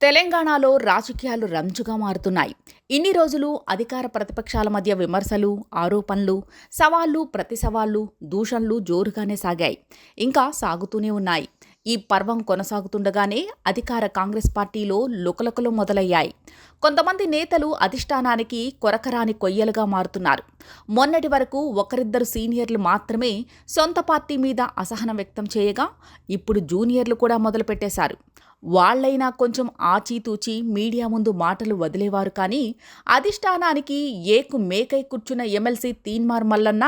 తెలంగాణలో రాజకీయాలు రంజుగా మారుతున్నాయి. ఇన్ని రోజులు అధికార ప్రతిపక్షాల మధ్య విమర్శలు ఆరోపణలు సవాళ్ళు ప్రతి సవాళ్ళు దూషణలు జోరుగానే సాగాయి. ఇంకా సాగుతూనే ఉన్నాయి. ఈ పర్వం కొనసాగుతుండగానే అధికార కాంగ్రెస్ పార్టీలో లుకలుకలు మొదలయ్యాయి. కొంతమంది నేతలు అధిష్టానానికి కొరకరాని కొయ్యలుగా మారుతున్నారు. మొన్నటి వరకు ఒకరిద్దరు సీనియర్లు మాత్రమే సొంత పార్టీ మీద అసహనం వ్యక్తం చేయగా ఇప్పుడు జూనియర్లు కూడా మొదలుపెట్టేశారు. వాళ్ళైనా కొంచెం ఆచితూచి మీడియా ముందు మాటలు వదిలేవారు కానీ అధిష్టానానికి ఏకు మేకై కూర్చున్న ఎమ్మెల్సీ తీన్మార్ మల్లన్న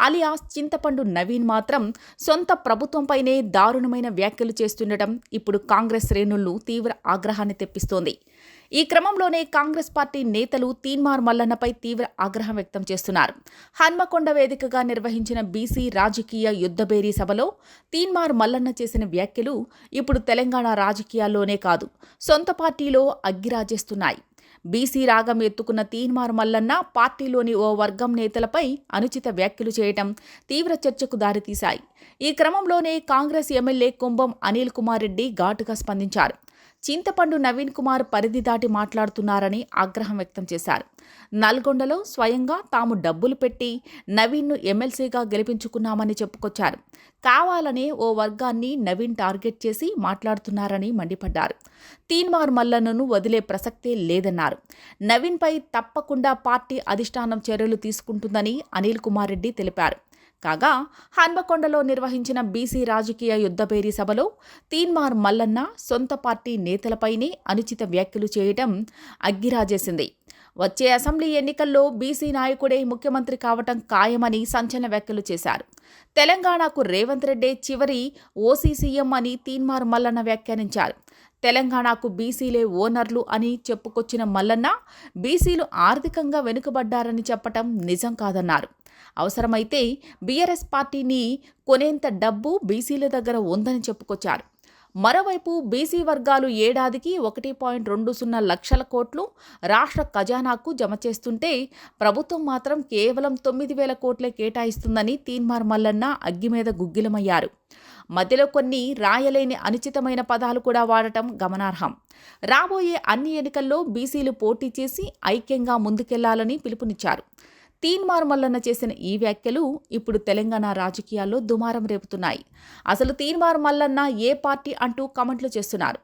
అలియాస్ చింతపండు నవీన్ మాత్రం సొంత ప్రభుత్వంపైనే దారుణమైన వ్యాఖ్యలు చేస్తుండటం ఇప్పుడు కాంగ్రెస్ శ్రేణులను తీవ్ర ఆగ్రహాన్ని తెప్పిస్తోంది. ఈ క్రమంలోనే కాంగ్రెస్ పార్టీ నేతలు తీన్మార్ మల్లన్నపై తీవ్ర ఆగ్రహం వ్యక్తం చేస్తున్నారు. హన్మకొండ వేదికగా నిర్వహించిన బీసీ రాజకీయ యుద్ధబేరీ సభలో తీన్మార్ మల్లన్న చేసిన వ్యాఖ్యలు ఇప్పుడు తెలంగాణ రాజకీయ రాజకీయాల్లోనే కాదు సొంత పార్టీలో అగ్గిరాజేస్తున్నాయి. బీసీ రాగం ఎత్తుకున్న తీన్మార్ మల్లన్న పార్టీలోని ఓ వర్గం నేతలపై అనుచిత వ్యాఖ్యలు చేయటం తీవ్ర చర్చకు దారితీశాయి. ఈ క్రమంలోనే కాంగ్రెస్ ఎమ్మెల్యే కుంభం అనిల్ కుమార్ రెడ్డి ఘాటుగా స్పందించారు. చింతపండు నవీన్ కుమార్ పరిధి దాటి మాట్లాడుతున్నారని ఆగ్రహం వ్యక్తం చేశారు. నల్గొండలో స్వయంగా తాము డబ్బులు పెట్టి నవీన్ను ఎమ్మెల్సీగా గెలిపించుకున్నామని చెప్పుకొచ్చారు. కావాలనే ఓ వర్గాన్ని నవీన్ టార్గెట్ చేసి మాట్లాడుతున్నారని మండిపడ్డారు. తీన్మార్ మల్లన్నను వదిలే ప్రసక్తే లేదన్నారు. నవీన్పై తప్పకుండా పార్టీ అధిష్టానం చర్యలు తీసుకుంటుందని అనిల్ కుమార్ రెడ్డి తెలిపారు. కాగా హన్మకొండలో నిర్వహించిన బీసీ రాజకీయ యుద్ధభేరీ సభలో తీన్మార్ మల్లన్న సొంత పార్టీ నేతలపైనే అనుచిత వ్యాఖ్యలు చేయటం అగ్గిరాజేసింది. వచ్చే అసెంబ్లీ ఎన్నికల్లో బీసీ నాయకుడే ముఖ్యమంత్రి కావటం ఖాయమని సంచలన వ్యాఖ్యలు చేశారు. తెలంగాణకు రేవంత్ రెడ్డి చివరి ఓసీ సీఎం అని తీన్మార్ మల్లన్న వ్యాఖ్యానించారు. తెలంగాణకు బీసీలే ఓనర్లు అని చెప్పుకొచ్చిన మల్లన్న బీసీలు ఆర్థికంగా వెనుకబడ్డారని చెప్పటం నిజం కాదన్నారు. అవసరమైతే బీఆర్ఎస్ పార్టీని కొనేంత డబ్బు బీసీల దగ్గర ఉందని చెప్పుకొచ్చారు. మరోవైపు బీసీ వర్గాలు ఏడాదికి ఒకటి పాయింట్ రెండు సున్నా లక్షల కోట్లు రాష్ట్ర ఖజానాకు జమ చేస్తుంటే ప్రభుత్వం మాత్రం కేవలం తొమ్మిది వేల కోట్లే కేటాయిస్తుందని తీన్మార్ మల్లన్న అగ్గిమీద గుగ్గిలమయ్యారు. మధ్యలో కొన్ని రాయలేని అనుచితమైన పదాలు కూడా వాడటం గమనార్హం. రాబోయే అన్ని ఎన్నికల్లో బీసీలు పోటీ చేసి ఐక్యంగా ముందుకెళ్ళాలని పిలుపునిచ్చారు. తీన్మార్ మల్లన్న చేసిన ఈ వ్యాఖ్యలు ఇప్పుడు తెలంగాణ రాజకీయాల్లో దుమారం రేపుతున్నాయి. అసలు తీన్మార్ మల్లన్న ఏ పార్టీ అంటూ కమెంట్లు చేస్తున్నారు?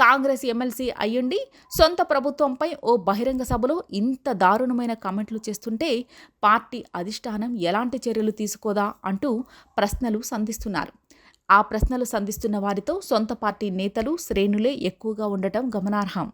కాంగ్రెస్ ఎమ్మెల్సీ అయ్యుండి సొంత ప్రభుత్వంపై ఓ బహిరంగ సభలో ఇంత దారుణమైన కమెంట్లు చేస్తుంటే పార్టీ అధిష్టానం ఎలాంటి చర్యలు తీసుకోదా అంటూ ప్రశ్నలు సంధిస్తున్నారు. ఆ ప్రశ్నలు సంధిస్తున్న వారితో సొంత పార్టీ నేతలు శ్రేణులే ఎక్కువగా ఉండటం గమనార్హం.